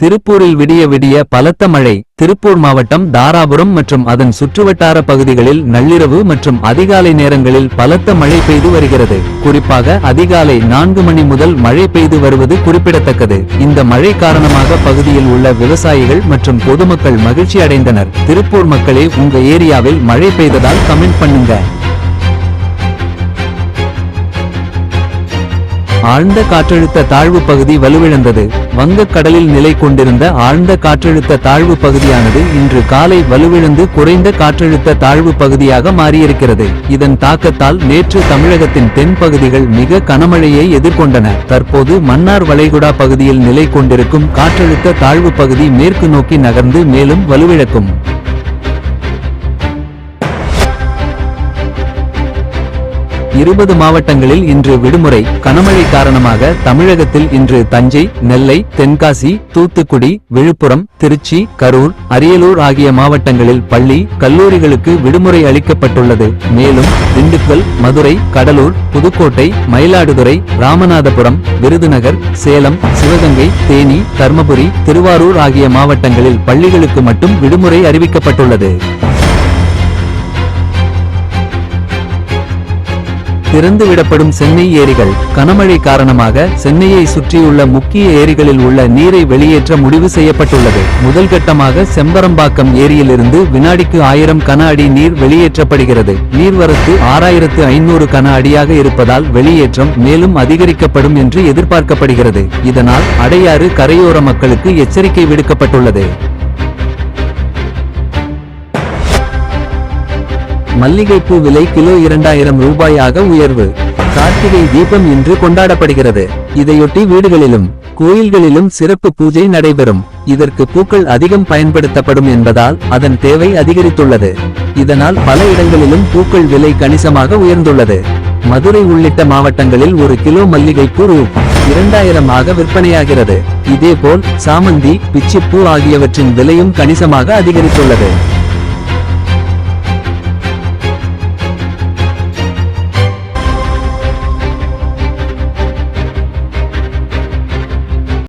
திருப்பூரில் விடிய விடிய பலத்த மழை. திருப்பூர் மாவட்டம் தாராபுரம் மற்றும் அதன் சுற்றுவட்டார பகுதிகளில் நள்ளிரவு மற்றும் அதிகாலை நேரங்களில் பலத்த மழை பெய்து வருகிறது. குறிப்பாக அதிகாலை நான்கு மணி முதல் மழை பெய்து வருவது குறிப்பிடத்தக்கது. இந்த மழை காரணமாக பகுதியில் உள்ள விவசாயிகள் மற்றும் பொதுமக்கள் மகிழ்ச்சி அடைந்தனர் திருப்பூர் மக்களே உங்க ஏரியாவில் மழை பெய்ததால் கமெண்ட் பண்ணுங்க. ஆழ்ந்த காற்றழுத்த தாழ்வு பகுதி வலுவிழந்தது. வங்கக்கடலில் நிலை கொண்டிருந்த ஆழ்ந்த காற்றழுத்த தாழ்வு பகுதியானது இன்று காலை வலுவிழந்து குறைந்த காற்றழுத்த தாழ்வு பகுதியாக மாறியிருக்கிறது. இதன் தாக்கத்தால் நேற்று தமிழகத்தின் தென் பகுதிகள் மிக கனமழையை எதிர்கொண்டன. தற்போது மன்னார் வளைகுடா பகுதியில் நிலை கொண்டிருக்கும் காற்றழுத்த தாழ்வு பகுதி மேற்கு நோக்கி நகர்ந்து மேலும் வலுவிழக்கும். இருபது மாவட்டங்களில் இன்று விடுமுறை. கனமழை காரணமாக தமிழகத்தில் இன்று தஞ்சை நெல்லை தென்காசி தூத்துக்குடி விழுப்புரம் திருச்சி கரூர் அரியலூர் ஆகிய மாவட்டங்களில் பள்ளி கல்லூரிகளுக்கு விடுமுறை அளிக்கப்பட்டுள்ளது. மேலும் திண்டுக்கல் மதுரை கடலூர் புதுக்கோட்டை மயிலாடுதுறை ராமநாதபுரம் விருதுநகர் சேலம் சிவகங்கை தேனி தர்மபுரி திருவாரூர் ஆகிய மாவட்டங்களில் பள்ளிகளுக்கு மட்டும் விடுமுறை அறிவிக்கப்பட்டுள்ளது. திறந்து விடப்படும் சென்னை ஏரிகள் கனமழை காரணமாக சென்னையை சுற்றியுள்ள முக்கிய ஏரிகளில் உள்ள நீரை வெளியேற்ற முடிவு செய்யப்பட்டுள்ளது. முதல் கட்டமாக செம்பரம்பாக்கம் ஏரியிலிருந்து வினாடிக்கு ஆயிரம் கன அடி நீர் வெளியேற்றப்படுகிறது. நீர்வரத்து ஆறாயிரத்து ஐநூறு கன அடியாக இருப்பதால் வெளியேற்றம் மேலும் அதிகரிக்கப்படும் என்று எதிர்பார்க்கப்படுகிறது. இதனால் அடையாறு கரையோர மக்களுக்கு எச்சரிக்கை விடுக்கப்பட்டுள்ளது. மல்லிகைப்பூ விலை கிலோ இரண்டாயிரம் ரூபாயாக உயர்வு. கார்த்திகை தீபம் இன்று கொண்டாடப்படுகிறது. இதையொட்டி வீடுகளிலும் கோயில்களிலும் சிறப்பு பூஜை நடைபெறும். இதற்கு பூக்கள் அதிகம் பயன்படுத்தப்படும் என்பதால் அதன் தேவை அதிகரித்துள்ளது. இதனால் பல இடங்களிலும் பூக்கள் விலை கணிசமாக உயர்ந்துள்ளது. மதுரை உள்ளிட்ட மாவட்டங்களில் ஒரு கிலோ மல்லிகைப்பூ ரூ. இரண்டாயிரம் ஆக விற்பனையாகிறது. இதேபோல் சாமந்தி பிச்சிப்பூ ஆகியவற்றின் விலையும் கணிசமாக அதிகரித்துள்ளது.